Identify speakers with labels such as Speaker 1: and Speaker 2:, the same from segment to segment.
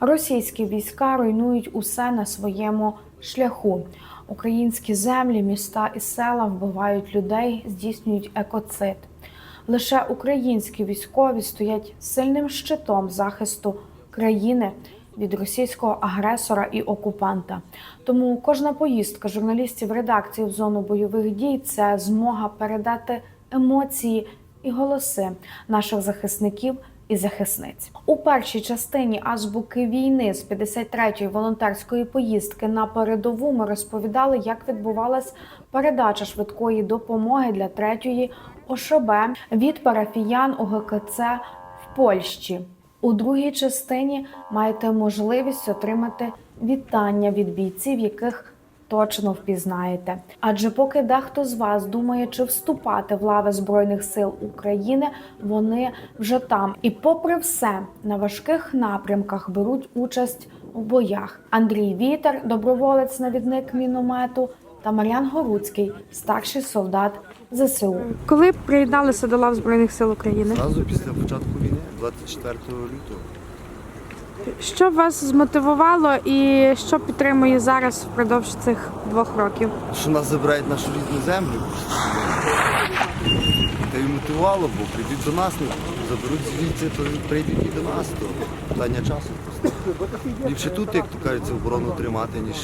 Speaker 1: Російські війська руйнують усе на своєму шляху. Українські землі, міста і села вбивають людей, здійснюють екоцид. Лише українські військові стоять сильним щитом захисту країни від російського агресора і окупанта. Тому кожна поїздка журналістів редакції в зону бойових дій це змога передати емоції і голоси наших захисників і захисниць у першій частині азбуки війни з 53-ї волонтерської поїздки на передову. Ми розповідали, як відбувалась передача швидкої допомоги для третьої ОШБ від парафіян УГКЦ в Польщі. У другій частині маєте можливість отримати вітання від бійців, яких точно впізнаєте. Адже поки дехто з вас думає, чи вступати в лави Збройних сил України, вони вже там. І попри все, на важких напрямках беруть участь у боях. Андрій Вітер, доброволець, навідник міномету, та Мар'ян Горуцький, старший солдат ЗСУ.
Speaker 2: Коли приєдналися до лав Збройних сил України,
Speaker 3: Зразу після початку війни, 24 лютого.
Speaker 2: що вас змотивувало і що підтримує зараз впродовж цих двох років?
Speaker 3: Що нас забирають нашу рідну землю. Та й мотивувало, бо прийдуть до нас, заберуть звідси, то прийдуть і до нас, то питання часу просто. Ліпше тут, як то кажеться, оборону тримати, ніж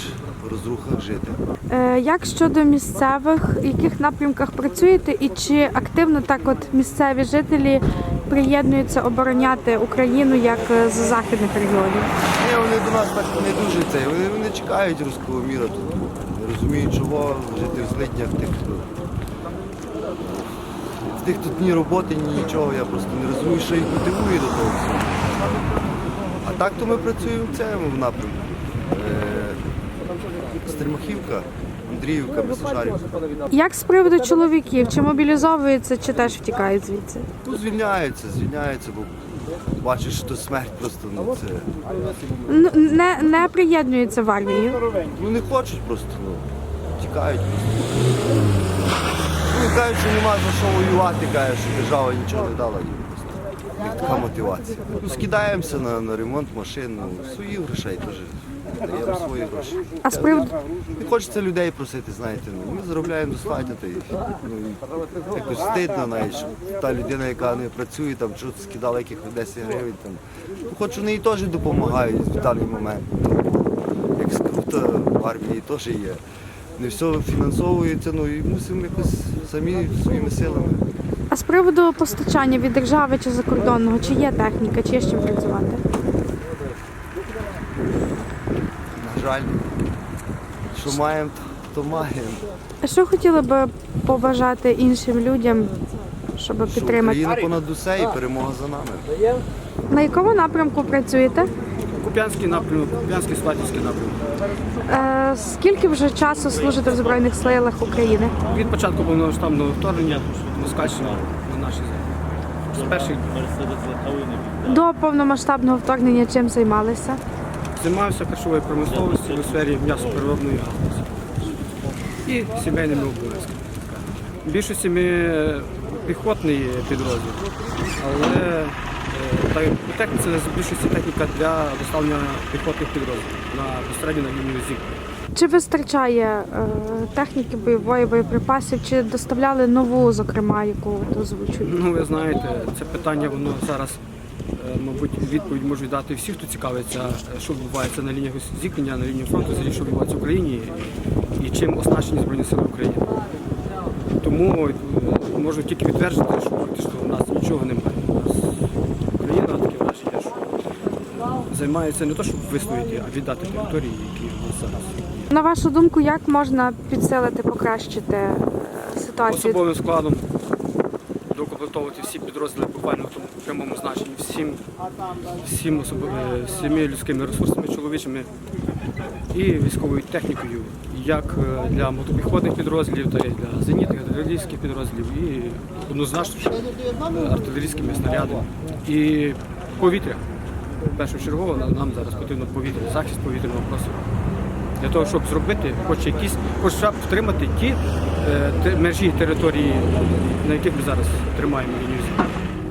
Speaker 3: в розрухах жити.
Speaker 2: Е, Як щодо місцевих, в яких напрямках працюєте, і чи активно так от місцеві жителі приєднуються обороняти Україну як е, з західних регіонів?
Speaker 3: Ні, вони до нас так не дуже це. Вони, вони чекають руського міра тут. Не розуміють, чого жити в злиднях тих. Тих тут ні роботи, ні нічого. Я просто не розумію, що їх мотивує до того всього. Так то ми працюємо в цьому напрямку. Е, Стримахівка, Андріївка, Месожарівка.
Speaker 2: Як з приводу чоловіків, чи мобілізовуються, чи теж втікають звідси?
Speaker 3: Ну, звільняються, звільняються, бо бачиш, що смерть просто ну, це.
Speaker 2: Н- Не, не приєднуються в армію.
Speaker 3: Ну не хочуть просто, ну, тікають. Ну, кажуть, що нема за що воювати, кажуть, що держава нічого не дала їм Така мотивація. Ну, скидаємося на, на ремонт машин, ну, своїх грошей теж. Даємо свої гроші.
Speaker 2: А з приводу
Speaker 3: Не хочеться людей просити, знаєте, ну, ми заробляємо достатньо, та й, ну, і якось стидно навіть, що та людина, яка не працює, там, що скидала якихось 10 гривень, там, ну, хоч вони і теж допомагають в даний момент. Як скрута в армії теж є. Не все фінансовується, ну і мусимо якось самі своїми силами.
Speaker 2: З приводу постачання від держави чи закордонного, чи є техніка, чи є з чим працювати?
Speaker 3: На жаль, що маємо, то маємо.
Speaker 2: А що хотіли би побажати іншим людям, щоб
Speaker 3: Що
Speaker 2: підтримати?
Speaker 3: Україна понад усе і перемога за нами.
Speaker 2: На якому напрямку працюєте?
Speaker 4: Куп'янський напрямок, Куп'янський Сватівський напрямок.
Speaker 2: Е, скільки вже часу служите в Збройних силах України?
Speaker 4: Від початку повномасштабного вторгнення Москальщина на наші землі. З перших
Speaker 2: До повномасштабного вторгнення чим займалися?
Speaker 4: займався харчовою промисловістю у сфері м'ясопереробної галузі і сімейними обов'язками. Більшості ми піхотний підрозділ, але та й це в більшості техніка для доставлення піхотних підрозділів на безпосередньо на лінію зіткнення.
Speaker 2: Чи вистачає е, техніки бойової боєприпасів, чи доставляли нову, зокрема, яку озвучують?
Speaker 4: Ну, ви знаєте, це питання, воно зараз, е, мабуть, відповідь можуть дати всі, хто цікавиться, е, що відбувається на лініях зіткнення, на лінії фронту, що відбувається в Україні і, чим оснащені Збройні Сили України. Тому е, можу тільки підтвердити, що фактично у нас нічого немає. У нас Україна таке враження, що займається не те, щоб вистояти, а віддати території, які у нас зараз.
Speaker 2: На вашу думку, як можна підсилити, покращити е, ситуацію?
Speaker 4: особовим складом докомплектовувати всі підрозділи буквально в тому прямому значенні, всім, всім особо- е, всіми людськими ресурсами чоловічими і військовою технікою, як е, для мотопіхотних підрозділів, так і для зенітних артилерійських підрозділів, і однозначно артилерійськими снарядами. І повітря. Першочергово нам зараз потрібно повітря, захист повітряного простору. Для того, щоб зробити хоч якісь, хоч втримати ті е, межі території, на яких ми зараз тримаємо лінію.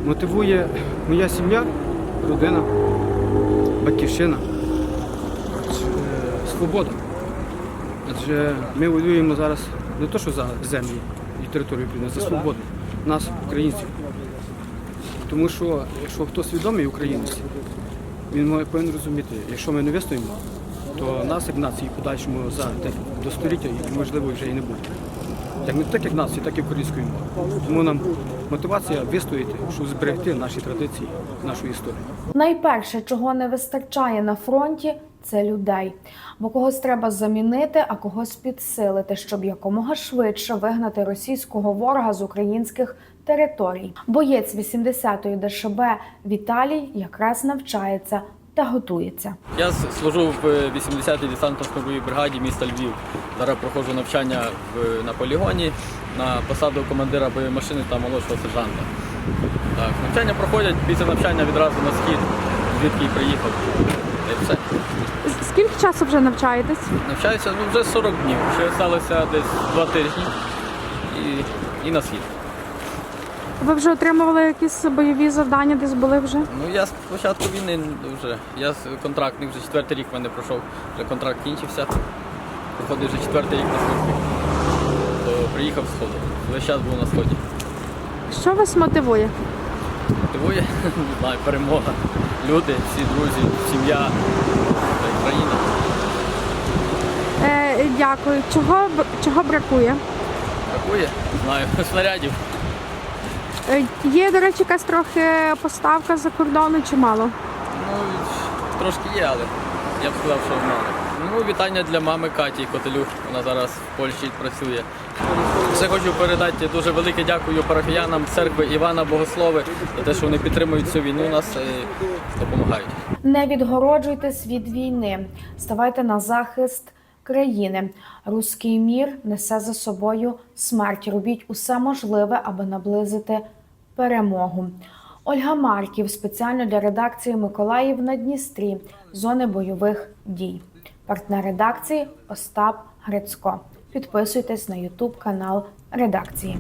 Speaker 4: Мотивує моя сім'я, родина, батьківщина, е, свобода. Адже ми воюємо зараз не то, що за землі і територію України, за свободу нас, українців. Тому що якщо хтось свідомий українець, він повинен розуміти, якщо ми не вистоїмо, то нас, як нації, подальшому за до століття і, можливо вже і не буде. Як не так, як нації, так і української мови. Тому нам мотивація вистояти, щоб зберегти наші традиції, нашу історію.
Speaker 1: Найперше, чого не вистачає на фронті, це людей. Бо когось треба замінити, а когось підсилити, щоб якомога швидше вигнати російського ворога з українських територій. Боєць 80-ї ДШБ Віталій якраз навчається та готується.
Speaker 5: Я служу в е, 80-й десантно-штурмовій бригаді міста Львів. Зараз проходжу навчання в, на полігоні на посаду командира бойової машини та молодшого сержанта. Так, навчання проходять після навчання відразу на схід, звідки і приїхав. Й все.
Speaker 2: Скільки часу вже навчаєтесь?
Speaker 5: Навчаюся ну, вже 40 днів. Ще залишилося десь 2 тижні і, і на схід.
Speaker 2: Ви вже отримували якісь бойові завдання, десь були вже?
Speaker 5: Ну я з початку війни вже. Я з- контрактний вже четвертий рік в мене пройшов, вже контракт кінчився. Проходить вже четвертий рік на службі. То приїхав з сходу. Весь час був на сході.
Speaker 2: Що вас мотивує?
Speaker 5: Мотивує, не знаю, перемога. Люди, всі друзі, сім'я, країна.
Speaker 2: Е, дякую. Чого, б- чого бракує?
Speaker 5: Бракує, не знаю, снарядів.
Speaker 2: Е, є, до речі, якась трохи поставка за кордону чи мало?
Speaker 5: Ну, трошки є, але я б сказав, що мало. Ну, вітання для мами Каті Котелюк. Вона зараз в Польщі працює. Ще хочу передати дуже велике дякую парафіянам церкви Івана Богослови за те, що вони підтримують цю війну, нас і допомагають.
Speaker 1: Не відгороджуйтесь від війни, ставайте на захист країни. Руський мір несе за собою смерть. Робіть усе можливе, аби наблизити перемогу. Ольга Марків спеціально для редакції Миколаїв на Дністрі, зони бойових дій. Партнер редакції Остап Грицько. Підписуйтесь на Ютуб канал редакції.